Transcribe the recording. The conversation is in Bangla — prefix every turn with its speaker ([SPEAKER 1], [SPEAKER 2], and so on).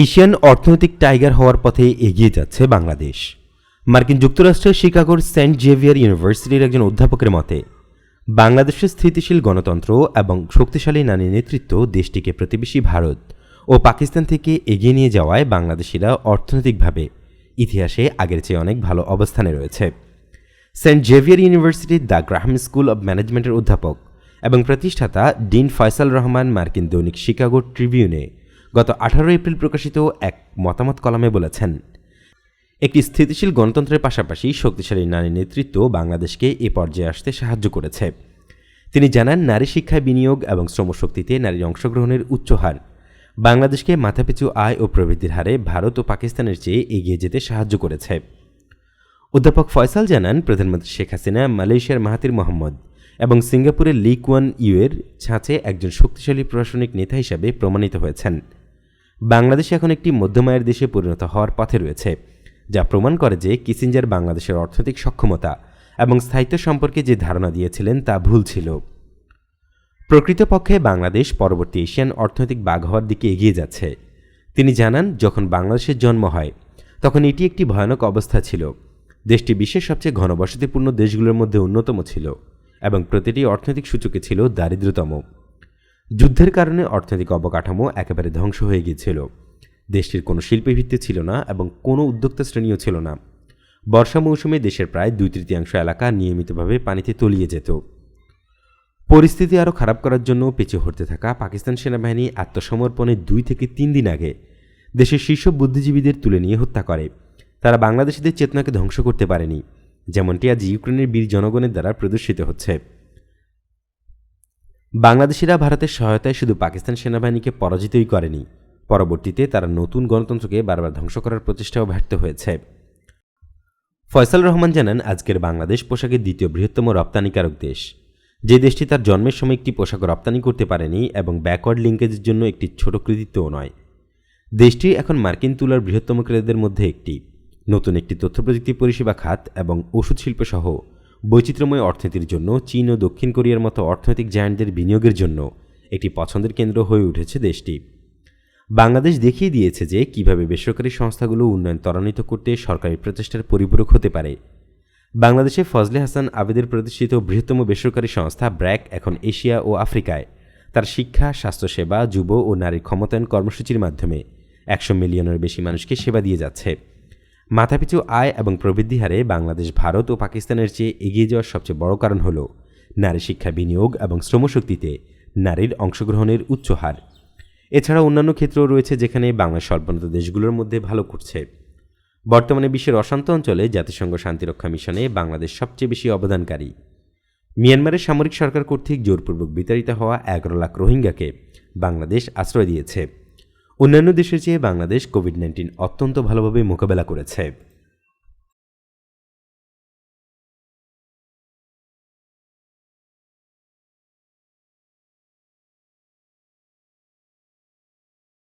[SPEAKER 1] এশিয়ান অর্থনৈতিক টাইগার হওয়ার পথে এগিয়ে যাচ্ছে বাংলাদেশ। মার্কিন যুক্তরাষ্ট্রের শিকাগোর সেন্ট জেভিয়ার ইউনিভার্সিটির একজন অধ্যাপকের মতে, বাংলাদেশের স্থিতিশীল গণতন্ত্র এবং শক্তিশালী নারী নেতৃত্ব দেশটিকে প্রতিবেশী ভারত ও পাকিস্তান থেকে এগিয়ে নিয়ে যাওয়ায় বাংলাদেশিরা অর্থনৈতিকভাবে ইতিহাসে আগের চেয়ে অনেক ভালো অবস্থানে রয়েছে। সেন্ট জেভিয়ার ইউনিভার্সিটির দ্য গ্রাহাম স্কুল অব ম্যানেজমেন্টের অধ্যাপক এবং প্রতিষ্ঠাতা ডিন ফয়সাল রহমান মার্কিন দৈনিক শিকাগো ট্রিবিউনে গত আঠারো এপ্রিল প্রকাশিত এক মতামত কলামে বলেছেন, একটি স্থিতিশীল গণতন্ত্রের পাশাপাশি শক্তিশালী নারী নেতৃত্ব বাংলাদেশকে এ পর্যায়ে আসতে সাহায্য করেছে। তিনি জানান, নারী শিক্ষায় বিনিয়োগ এবং শ্রমশক্তিতে নারীর অংশগ্রহণের উচ্চ হার। বাংলাদেশকে মাথাপিছু আয় ও প্রবৃদ্ধির হারে ভারত ও পাকিস্তানের চেয়ে এগিয়ে যেতে সাহায্য করেছে। অধ্যাপক ফয়সাল জানান, প্রধানমন্ত্রী শেখ হাসিনা, মালয়েশিয়ার মাহাতির মোহাম্মদ এবং সিঙ্গাপুরের লি কুয়ান ইউয়ের ছাঁচে একজন শক্তিশালী প্রশাসনিক নেতা হিসাবে প্রমাণিত হয়েছেন। বাংলাদেশ এখন একটি মধ্যমায়ের দেশে পরিণত হওয়ার পথে রয়েছে, যা প্রমাণ করে যে কিসিঞ্জার বাংলাদেশের অর্থনৈতিক সক্ষমতা এবং স্থায়িত্ব সম্পর্কে যে ধারণা দিয়েছিলেন তা ভুল ছিল। প্রকৃতপক্ষে বাংলাদেশ পরবর্তী এশিয়ান অর্থনৈতিক বাঘ হওয়ার দিকে এগিয়ে যাচ্ছে। তিনি জানান, যখন বাংলাদেশের জন্ম হয়, তখন এটি একটি ভয়ানক অবস্থা ছিল। দেশটি বিশ্বের সবচেয়ে ঘনবসতিপূর্ণ দেশগুলোর মধ্যে অন্যতম ছিল এবং প্রতিটি অর্থনৈতিক সূচকে ছিল দারিদ্রতম যুদ্ধের কারণে অর্থনৈতিক অবকাঠামো একেবারে ধ্বংস হয়ে গিয়েছিল। দেশটির কোনো শিল্পী ভিত্তি ছিল না এবং কোনো উদ্যোক্তা শ্রেণীও ছিল না। বর্ষা মৌসুমে দেশের প্রায় দুই তৃতীয়াংশ এলাকা নিয়মিতভাবে পানিতে তলিয়ে যেত। পরিস্থিতি আরও খারাপ করার জন্য পিছিয়ে হতে থাকা পাকিস্তান সেনাবাহিনী আত্মসমর্পণের দুই থেকে তিন দিন আগে দেশের শীর্ষ বুদ্ধিজীবীদের তুলে নিয়ে হত্যা করে। তারা বাংলাদেশিদের চেতনাকে ধ্বংস করতে পারেনি, যেমনটি আজ ইউক্রেনের বীর জনগণের দ্বারা প্রদর্শিত হচ্ছে। বাংলাদেশিরা ভারতের সহায়তায় শুধু পাকিস্তান সেনাবাহিনীকে পরাজিতই করেনি। পরবর্তীতে তারা নতুন গণতন্ত্রকে বারবার ধ্বংস করার প্রচেষ্টাও ব্যর্থ হয়েছে। ফয়সাল রহমান জানান, আজকের বাংলাদেশ পোশাকের দ্বিতীয় বৃহত্তম রপ্তানিকারক দেশ। যে দেশটি তার জন্মের সময় একটি পোশাক রপ্তানি করতে পারেনি এবং ব্যাকওয়ার্ড লিঙ্কেজের জন্য একটি ছোট কৃতিত্বও নয়। দেশটি এখন মার্কিন তুলার বৃহত্তম ক্রেতাদের মধ্যে একটি। নতুন একটি তথ্য প্রযুক্তি পরিষেবা খাত এবং ওষুধ শিল্প সহ বৈচিত্র্যময় অর্থনীতির জন্য চীন ও দক্ষিণ কোরিয়ার মতো অর্থনৈতিক জায়ান্টদের বিনিয়োগের জন্য একটি পছন্দের কেন্দ্র হয়ে উঠেছে দেশটি। বাংলাদেশ দেখিয়ে দিয়েছে যে কীভাবে বেসরকারি সংস্থাগুলো উন্নয়ন ত্বরান্বিত করতে সরকারি প্রচেষ্টার পরিপূরক হতে পারে। বাংলাদেশে ফজলে হাসান আবেদের প্রতিষ্ঠিত বৃহত্তম বেসরকারি সংস্থা ব্র্যাক এখন এশিয়া ও আফ্রিকায়। তার শিক্ষা, স্বাস্থ্যসেবা, যুব ও নারীর ক্ষমতায়ন কর্মসূচির মাধ্যমে একশো মিলিয়নের বেশি মানুষকে সেবা দিয়ে যাচ্ছে। মাথাপিছু আয় এবং প্রবৃদ্ধি হারে বাংলাদেশ, ভারত ও পাকিস্তানের চেয়ে এগিয়ে যাওয়ার সবচেয়ে বড় কারণ হল নারী শিক্ষা বিনিয়োগ এবং শ্রমশক্তিতে নারীর অংশগ্রহণের উচ্চ হার। এছাড়া অন্যান্য ক্ষেত্রেও রয়েছে যেখানে বাংলার স্বল্পোন্নত দেশগুলোর মধ্যে ভালো করছে। বর্তমানে বিশ্বের অশান্ত অঞ্চলে জাতিসংঘ শান্তিরক্ষা মিশনে বাংলাদেশ সবচেয়ে বেশি অবদানকারী। মিয়ানমারের সামরিক সরকার কর্তৃক জোরপূর্বক বিতাড়িত হওয়া এগারো লাখ রোহিঙ্গাকে বাংলাদেশ আশ্রয় দিয়েছে। অন্যান্য দেশের চেয়ে বাংলাদেশ কোভিড নাইন্টিন অত্যন্ত ভালোভাবে মোকাবেলা করেছে।